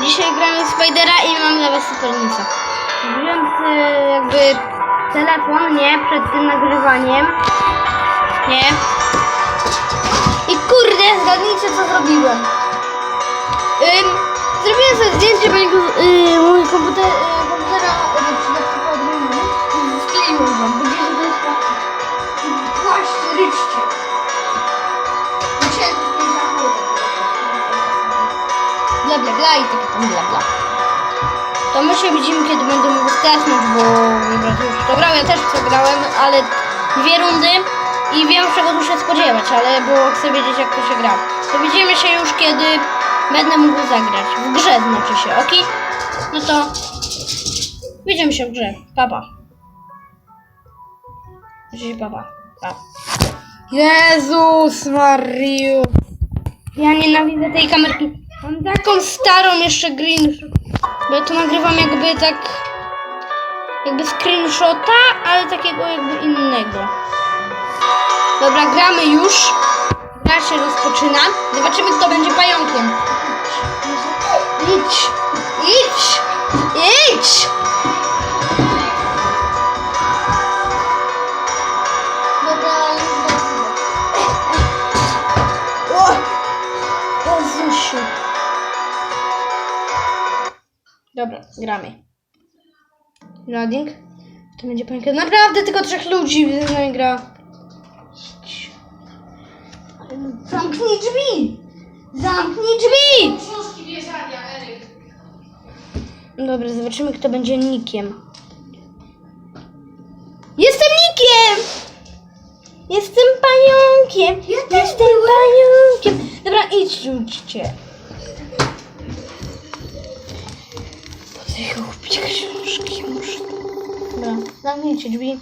Dzisiaj gramy Spidera i mam dla was. Wziąłem e, jakby telefon, nie? Przed tym nagrywaniem. Nie? I kurde, zgadnijcie co zrobiłem. Ym, zrobiłem sobie zdjęcie mojego yy, mojego komputer, yy, komputera yy, przy laptopu od mojej mamy i skleiłem wam. Będzie, że to jest tak. Właśnie, ryczcie. Bla bla bla i takie tam bla bla. To my się widzimy, kiedy będę mógł skasnąć, bo już to grał, ja też przegrałem, ale dwie rundy i wiem czego tu się spodziewać, ale bo chcę wiedzieć jak to się gra. To widzimy się już kiedy będę mógł zagrać. W grze znaczy się, ok? No to widzimy się w grze. Papa. Znaczy się papa. Pa. Jezus Mariu. Ja nienawidzę tej kamerki. Mam taką starą jeszcze green. Bo ja to nagrywam jakby tak. Jakby screenshota, ale takiego jakby innego. Dobra, gramy już. Gra się rozpoczyna. Zobaczymy, kto będzie pająkiem. Idź! Idź! Idź! Dobra, gramy. Loading. To będzie pamiętać. Naprawdę tylko trzech ludzi w tej gra. Zamknij drzwi! Zamknij drzwi! Wierzania, Eryk. Dobra, zobaczymy kto będzie nikiem. Jestem nikiem! Jestem pająkiem! Jestem pająkiem! Dobra, idź ich kupić książki? Muszę... Dobra, zamknijcie drzwi.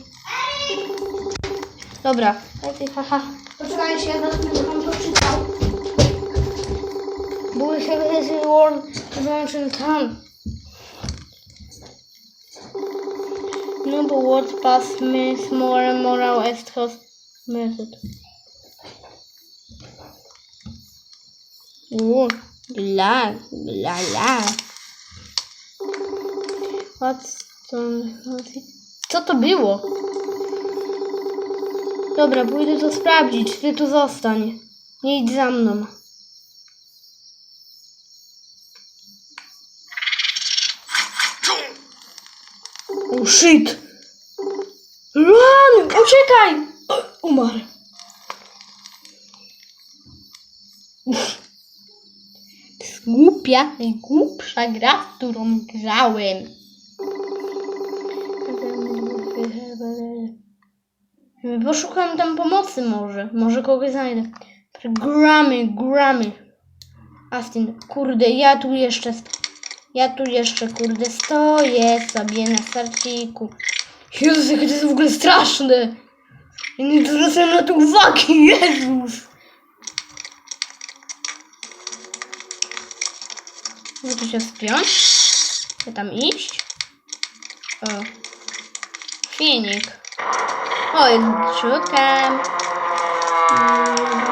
Dobra, ty, haha. Poczekajcie, ja zaraz będę wam to czytał. We have his world dimension town. No bo what past means more and more est host method. Uuu, la, la, la. Co to było? Dobra, pójdę to sprawdzić. Ty tu zostań. Nie idź za mną. Oh shit! Run! Uciekaj! Umarł. Głupia, najgłupsza gra, w którą grałem. Poszukam tam pomocy może. Może kogoś znajdę. Gramy, gramy. Astin, kurde, ja tu jeszcze... Ja tu jeszcze, kurde, stoję sobie na starciku. Jezus, jakie to jest w ogóle straszne. Ja nie zwracam na to uwagi, Jezus. Mogę tu się wspiąć? Chcę tam iść? O. Finik. hồi trước um,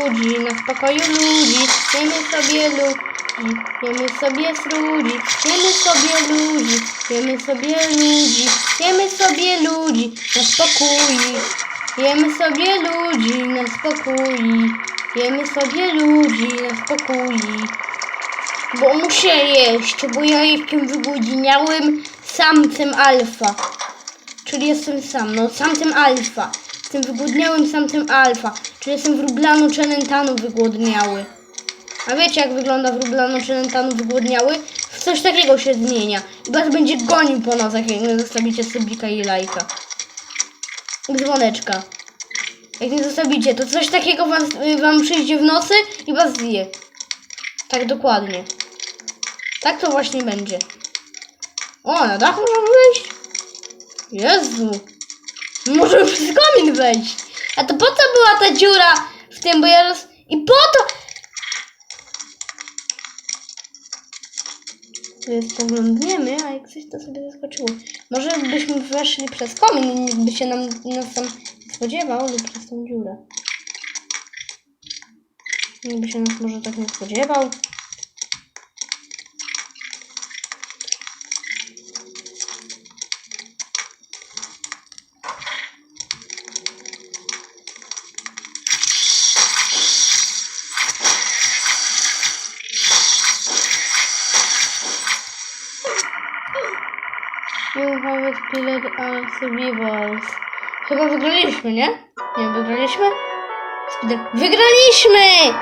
ludzi, na spokoju ludzi, jemy sobie ludzi, jemy sobie ludzi, jemy sobie ludzi, jemy sobie ludzi, jemy sobie ludzi, na spokój. Jemy sobie ludzi, na spokój. Jemy sobie ludzi, na spokój. Bo muszę jeść, bo ja jestem wygłodniałym samcem alfa. Czyli jestem sam, no samcem alfa. Jestem wygłodniałym samcem alfa, czyli jestem wróblano celentanu wygłodniały. A wiecie jak wygląda wróblano celentanu wygłodniały? W coś takiego się zmienia. I was będzie gonił po nocach, jak nie zostawicie subika i lajka. Dzwoneczka. Jak nie zostawicie, to coś takiego was, y, wam przyjdzie w nocy i was zje. Tak dokładnie. Tak to właśnie będzie. O, na dach możemy wejść? Jezu. Możemy przez komin wejść. A to po co była ta dziura w tym, bo ja roz... I po to... Tu jest poglądniemy, a jak coś to sobie zaskoczyło. Może byśmy weszli przez komin i nikt by się nam, nas tam spodziewał lub przez tą dziurę. Nikt by się nas może tak nie spodziewał. Survivors. Chyba wygraliśmy, nie? Nie, wygraliśmy? Wygraliśmy!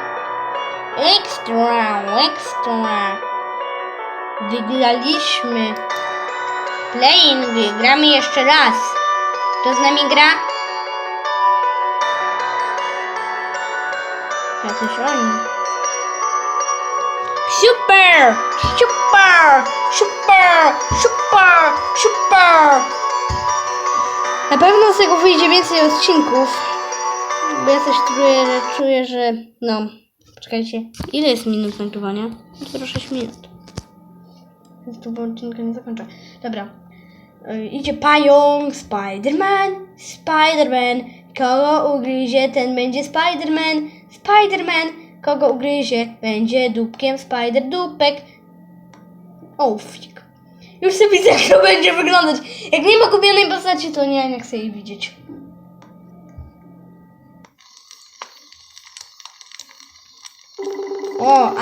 Ekstra, ekstra. Wygraliśmy. Playing, gramy jeszcze raz. Kto z nami gra? Jacyś oni. Super! Super! Super! Super! Super! Na pewno z tego wyjdzie więcej odcinków. Bo ja coś czuję, że czuję, że no. Poczekajcie. Ile jest minut nagrywania? Dopiero 6 minut. Więc tu odcinka nie zakończę. Dobra. Y, idzie pająk, Spiderman, Spiderman. Kogo ugryzie, ten będzie Spiderman, Spiderman. Kogo ugryzie, będzie dupkiem Spider dupek. O, fik. Już sobie widzę, jak to będzie wyglądać. Jak nie ma kupionej postaci, to nie, nie chcę jej widzieć. O.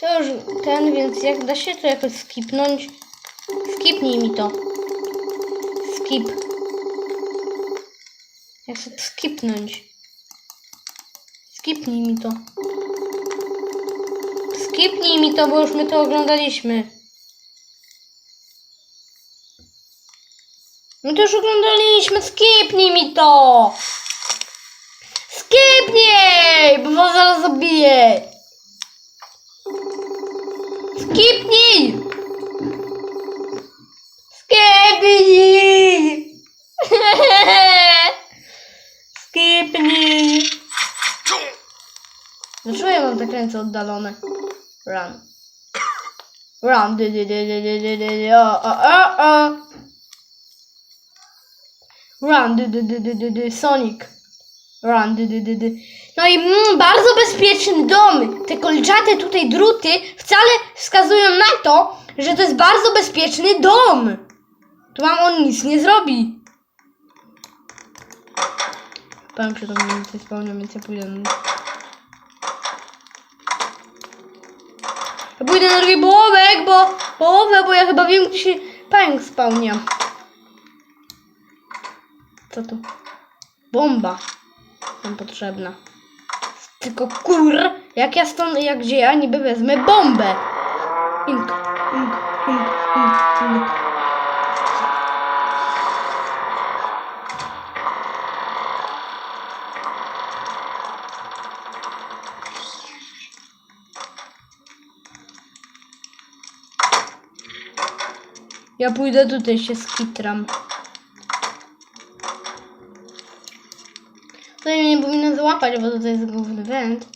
To już ten, więc jak da się to jakoś skipnąć? Skipnij mi to. Skip. Jak to skipnąć? Skipnij mi to. Skipnij mi to, bo już my to oglądaliśmy. My to już oglądaliśmy, skipnij mi to! Skipnij! Bo was zaraz zabiję! Skipnij! Skipnij! Skipnij! Dlaczego ja mam tak ręce oddalone? Run. Run. Dy, dy, dy, dy, dy, dy, dy, dy, o, o, o, o. Run. Dy, dy, dy, dy, dy, dy, Sonic. Run. Dy, dy, dy, dy. No i mm, bardzo bezpieczny dom. Te kolczate tutaj druty wcale wskazują na to, że to jest bardzo bezpieczny dom. Tu wam on nic nie zrobi. Powiem przy tym mniej więcej spełniam, więc ja pójdę Ja pójdę na drugi połowek, bo połowę, bo ja chyba wiem, gdzie się pająk spełnia. Co tu? Bomba nam potrzebna. Tylko kur, jak ja stąd, jak gdzie ja niby wezmę bombę. Ink, Ja pójdę tutaj się skitram. Tutaj mnie nie powinno złapać, bo tutaj jest główny węd.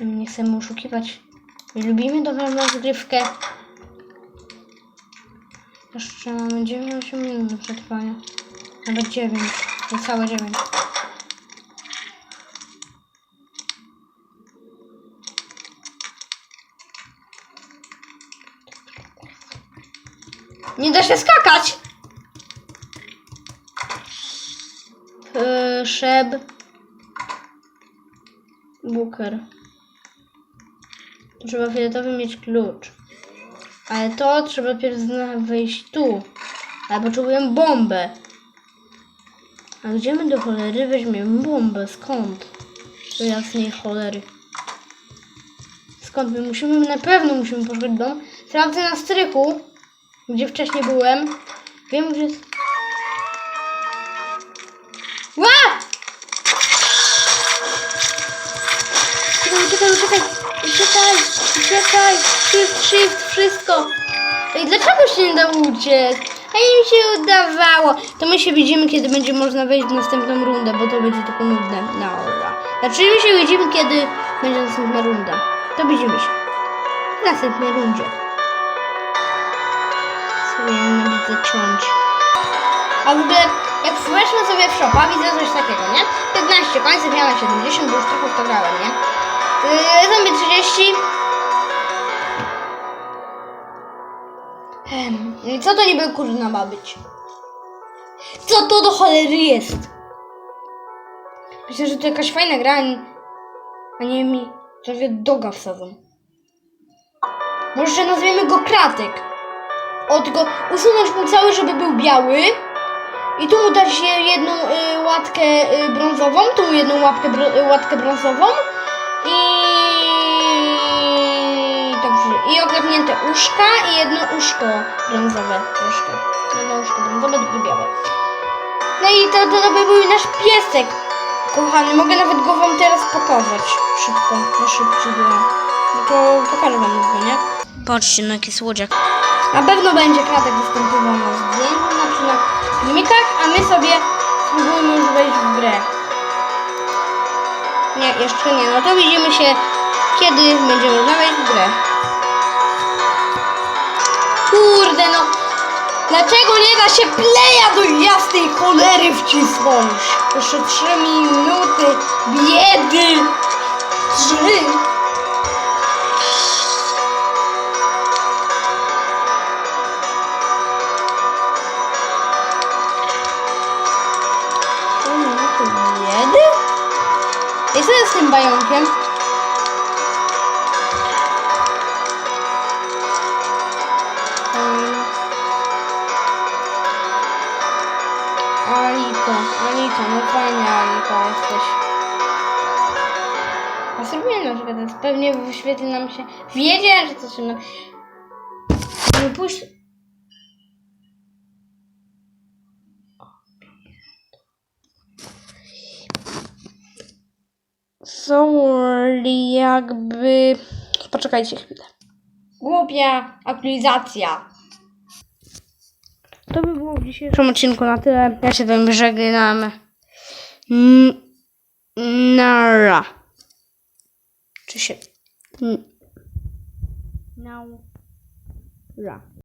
Nie chcemy oszukiwać. My lubimy dobrą rozgrywkę. Jeszcze mamy 9 minut do przetrwania. Nawet 9. Niecałe 9. Nie da się skakać! Szeb. Booker. Trzeba fioletowy mieć klucz. Ale to trzeba pierw wejść tu. Ale potrzebujemy bombę. A gdzie my do cholery weźmiemy bombę? Skąd? Do jasnej cholery. Skąd my musimy, na pewno musimy poszukać dom. Sprawdzę na strychu, gdzie wcześniej byłem. Wiem, że jest... Ła! Uciekaj, uciekaj, uciekaj, uciekaj, shift, shift, wszystko. Ej, dlaczego się nie da uciec? A im się udawało. To my się widzimy, kiedy będzie można wejść w następną rundę, bo to będzie tylko nudne. Dobra. Znaczy my się widzimy, kiedy będzie następna runda. To widzimy się. W następnej rundzie. Ciąć. A w ogóle, jak weszłem sobie w shopa, widzę coś takiego, nie? 15 końców, mam 70, bo już trochę w to grałem, nie? Yy, zombie 30. Em, I co to niby kurna ma być? Co to do cholery jest? Myślę, że to jakaś fajna gra, a nie- mi prawie doga wsadzą. Może nazwiemy go Kratek. O, tylko usunąć mu cały, żeby był biały. I tu mu dać je- jedną y, łatkę y, brązową, tu jedną łapkę, bro, y, łatkę brązową. I dobrze. I oklepnięte uszka i jedno uszko brązowe troszkę. Jedno uszko brązowe, drugie białe. No i to, to, by był nasz piesek. Kochany, mogę nawet go wam teraz pokazać. Szybko, na szybciej. No to pokażę wam go, nie? Patrzcie, no jaki słodziak. Na pewno będzie kratek występował na zdjęciu, znaczy na filmikach, a my sobie spróbujmy już wejść w grę. Nie, jeszcze nie. No to widzimy się, kiedy będziemy wejść w grę. Kurde, no. Dlaczego nie da się playa do jasnej cholery wcisnąć? Jeszcze 3 minuty biedy. 3. jest tym bająkiem? Aliko, Aliko, no fajnie Aliko jesteś. A zrobiłem na przykład teraz. Pewnie wyświetli nam się. Wiedziałem, że to się nam. Nie Sorry, jakby. Poczekajcie chwilę. Głupia aktualizacja. To by było w dzisiejszym odcinku na tyle. Ja się wam żegnam. Nara. Czy się... Nara.